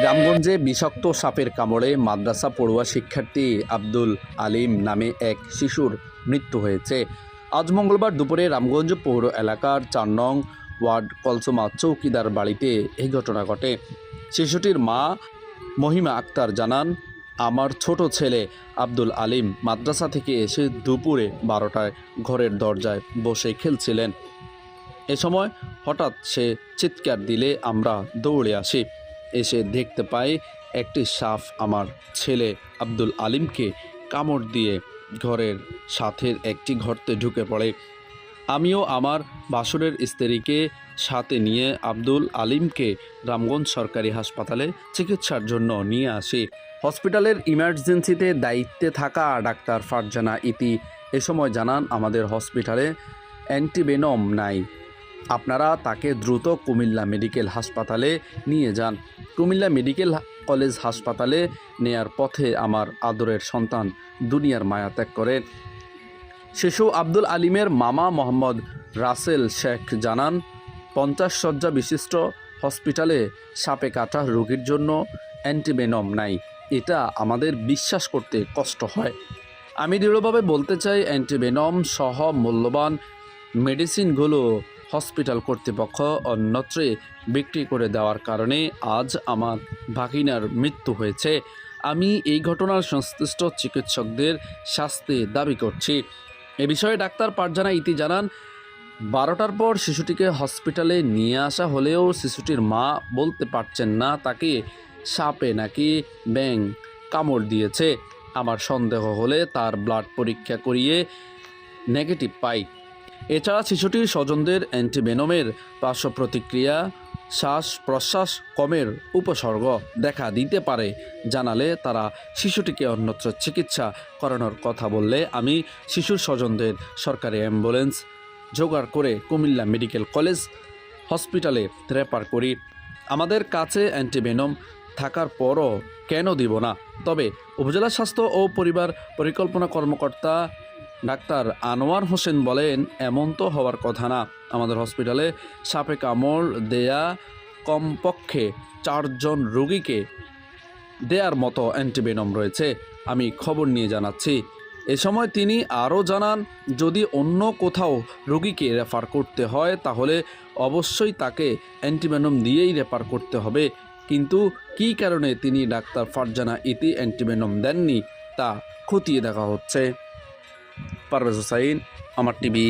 গ্রামগঞ্জে বিষাক্ত সাপের কামড়ে মাদ্রাসা পড়ুয়া শিক্ষার্থী আব্দুল আলিম নামে এক শিশুর মৃত্যু হয়েছে। আজ মঙ্গলবার দুপুরে রামগঞ্জ পৌর এলাকার চার নং ওয়ার্ড কলসুমা চৌকিদার বাড়িতে এই ঘটনা ঘটে। শিশুটির মা মহিমা আক্তার জানান, আমার ছোট ছেলে আব্দুল আলিম মাদ্রাসা থেকে এসে দুপুরে বারোটায় ঘরের দরজায় বসে খেলছিলেন। এ সময় হঠাৎ সে চিৎকার দিলে আমরা দৌড়ে আসি। এসে দেখতে পাই একটি সাপ আমার ছেলে আব্দুল আলিমকে কামড় দিয়ে ঘরের সাথের একটি ঘরতে ঢুকে পড়ে। আমিও আমার বাসুরের স্ত্রীকে সাথে নিয়ে আব্দুল আলিমকে রামগঞ্জ সরকারি হাসপাতালে চিকিৎসার জন্য নিয়ে আসি। হসপিটালের ইমার্জেন্সিতে দায়িত্বে থাকা ডাক্তার ফারজানা ইতি এ সময় জানান আমাদের হসপিটালে অ্যান্টিবেনম নাই। আপনারা তাকে দ্রুত কুমিল্লা মেডিকেল হাসপাতালে নিয়ে যান। কুমিল্লা মেডিকেল কলেজ হাসপাতালে নেয়ার পথে আমার আদরের সন্তান দুনিয়ার মায়া ত্যাগ করে। শিশু আব্দুল আলিমের মামা মোহাম্মদ রাসেল শেখ জানান, পঞ্চাশ শয্যা বিশিষ্ট হসপিটালে সাপে কাটা রোগীর জন্য অ্যান্টিবেনম নাই। এটা আমাদের বিশ্বাস করতে কষ্ট হয়। আমি দৃঢ়ভাবে বলতে চাই, অ্যান্টিবেনম সহ মূল্যবান মেডিসিনগুলো হসপিটাল কর্তৃপক্ষ অন্যত্রে বিক্রি করে দেওয়ার কারণে আজ আমার ভাগিনার মৃত্যু হয়েছে। আমি এই ঘটনার সংশ্লিষ্ট চিকিৎসকদের শাস্তি দাবি করছি। এ বিষয়ে ডাক্তার পারজানা ইতি জানান, বারোটার পর শিশুটিকে হসপিটালে নিয়ে আসা হলেও শিশুটির মা বলতে পারছেন না, তাকে সাপে নাকি ব্যাং কামড় দিয়েছে। আমার সন্দেহ হলে তার ব্লাড পরীক্ষা করিয়ে নেগেটিভ পাই। এছাড়া শিশুটির স্বজনদের অ্যান্টিভেনমের পার্শ্ব প্রতিক্রিয়া শ্বাস প্রশ্বাস কমের উপসর্গ দেখা দিতে পারে। জানালে তারা শিশুটিকে অন্যত্র চিকিৎসা করানোর কথা বললে, আমি শিশুর স্বজনদের সরকারি অ্যাম্বুলেন্স জোগাড় করে কুমিল্লা মেডিকেল কলেজ হসপিটালে রেফার করি। আমাদের কাছে অ্যান্টিভেনম থাকার পরও কেন দিব না? তবে উপজেলা স্বাস্থ্য ও পরিবার পরিকল্পনা কর্মকর্তা ডাক্তার আনোয়ার হোসেন বলেন, এমন তো হওয়ার কথা না। আমাদের হসপিটালে সাপে কামড় দেয়া কমপক্ষে চারজন রোগীকে দেয়ার মতো অ্যান্টিভেনম রয়েছে। আমি খবর নিয়ে জানাচ্ছি। এ সময় তিনি আরও জানান, যদি অন্য কোথাও রোগীকে রেফার করতে হয়, তাহলে অবশ্যই তাকে অ্যান্টিভেনম দিয়েই রেফার করতে হবে। কিন্তু কী কারণে তিনি ডাক্তার ফারজানা ইতি অ্যান্টিভেনম দেননি, তা খতিয়ে দেখা হচ্ছে। পারভেজ হোসাইন আমার টিভি